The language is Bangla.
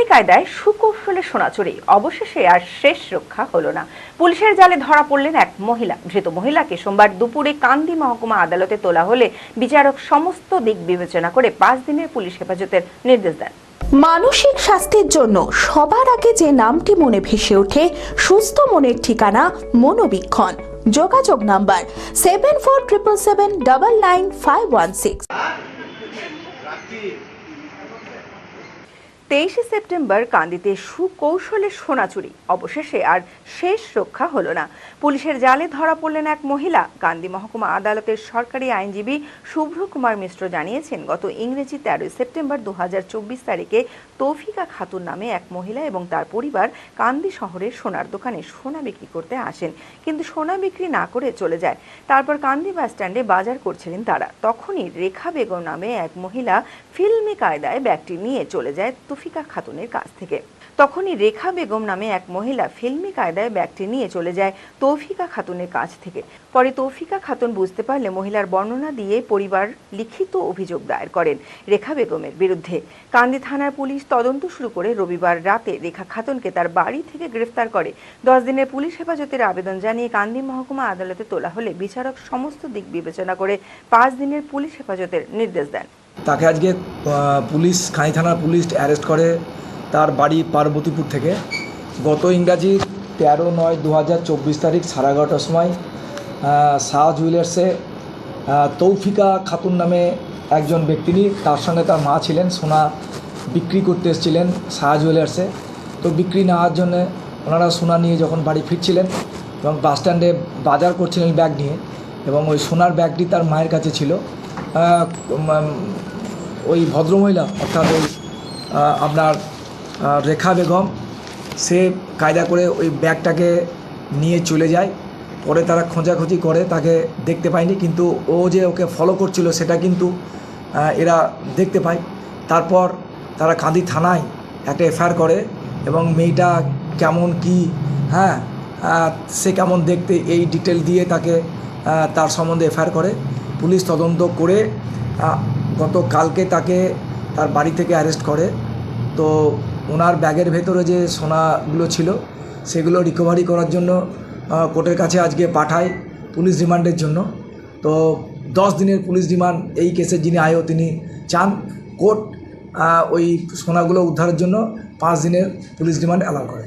ফিল্মি কায়দায় সুকৌশলে সোনা চুরি অবশেষে আর শেষ রক্ষা হলো না। পুলিশের জালে ধরা পড়লেন এক মহিলা। ধৃত মহিলাকে সোমবার দুপুরে কান্দি মহকুমা আদালতে তোলা হলে বিচারক সমস্ত দিক বিবেচনা করে পাঁচ দিনের পুলিশ হেফাজতের নির্দেশ দেন। মানসিক স্বাস্থ্যের জন্য সবার আগে যে নামটি মনে ভেসে ওঠে সুস্থ মনের ঠিকানা মনোবীক্ষণ। যোগাযোগ number seven four triple seven double nine five one six. তেইশে সেপ্টেম্বর কান্দিতে সুকৌশলে সোনা চুরি অবশেষে আর শেষ রক্ষা হলো না। পুলিশের জালে ধরা পড়লেন এক মহিলা। কান্দি মহকুমা আদালতের সরকারি আইনজীবী শুভ্র কুমার মিশ্র জানিয়েছেন, গত ইংরেজি তেরোই সেপ্টেম্বর দুহাজার চব্বিশ তারিখে তৌফিকা খাতুন নামে এক মহিলা এবং তার পরিবার কান্দি শহরের সোনার দোকানে সোনা বিক্রি করতে আসেন, কিন্তু সোনা বিক্রি না করে চলে যায়। তারপর কান্দি বাস স্ট্যান্ডে বাজার করছিলেন তারা। তখনই রেখা বেগম নামে এক মহিলা ফিল্মি কায়দায় ব্যাগটি নিয়ে চলে যায় তৌফিকা খাতুনের কাছ থেকে। তখনই রেখা বেগম নামে এক মহিলা ফিল্মি কায়দায় ব্যাগটি নিয়ে চলে যায় তৌফিকা খাতুনের কাছ থেকে। পরে তৌফিকা খাতুন বুঝতে পারলে মহিলার বর্ণনা দিয়ে পরিবার লিখিত অভিযোগ দায়ের করেন রেখা বেগমের বিরুদ্ধে। কান্দি থানার পুলিশ তদন্ত শুরু করে রবিবার রাতে রেখা খাতুনকে তার বাড়ি থেকে গ্রেফতার করে। দশ দিনের পুলিশ হেফাজতের আবেদন জানিয়ে কান্দি মহকুমা আদালতে তোলা হলে বিচারক সমস্ত দিক বিবেচনা করে পাঁচ দিনের পুলিশ হেফাজতের নির্দেশ দেন। তাকে আজকে পুলিশ খাঁই থানার পুলিশ অ্যারেস্ট করে তার বাড়ি পার্বতীপুর থেকে। গত ইংরাজি তেরো নয় দু তারিখ সাড়ে এগারোটার সময় শাহ জুয়েলার্সে তৌফিকা খাতুন নামে একজন ব্যক্তিনি তার সঙ্গে তার মা ছিলেন, সোনা বিক্রি করতে এসেছিলেন শাহ জুয়েলার্সে তো বিক্রি না হওয়ার জন্যে ওনারা সোনা নিয়ে যখন বাড়ি ফিরছিলেন এবং বাস স্ট্যান্ডে বাজার করছিলেন ব্যাগ নিয়ে এবং ওই সোনার ব্যাগটি তার মায়ের কাছে ছিল ওই ভদ্রমহিলা, অর্থাৎ ওই আপনার রেখা বেগম, সে কায়দা করে ওই ব্যাগটাকে নিয়ে চলে যায়। পরে তারা খোঁজাখুঁজি করে, তাকে দেখতে পায়নি, কিন্তু ও যে ওকে ফলো করছিল, সেটা কিন্তু এরা দেখতে পায়। তারপর তারা কাঁদি থানায় একটা এফআইআর করে এবং মেয়েটা কেমন কি হ্যাঁ সে কেমন দেখতে এই ডিটেল দিয়ে তাকে তার সম্বন্ধে এফআইআর করে। পুলিশ তদন্ত করে আহ, গত কালকে তাকে তার বাড়ি থেকে অ্যারেস্ট করে। তো ওনার ব্যাগের ভেতরে যে সোনাগুলো ছিল সেগুলো রিকভারি করার জন্য কোর্টের কাছে আজকে পাঠায় পুলিশ রিমান্ডের জন্য। তো দশ দিনের পুলিশ রিমান্ড এই কেসের যিনি আয়ও তিনি চান। কোর্ট ওই সোনাগুলো উদ্ধারের জন্য পাঁচ দিনের পুলিশ রিমান্ড অ্যালাউ করে।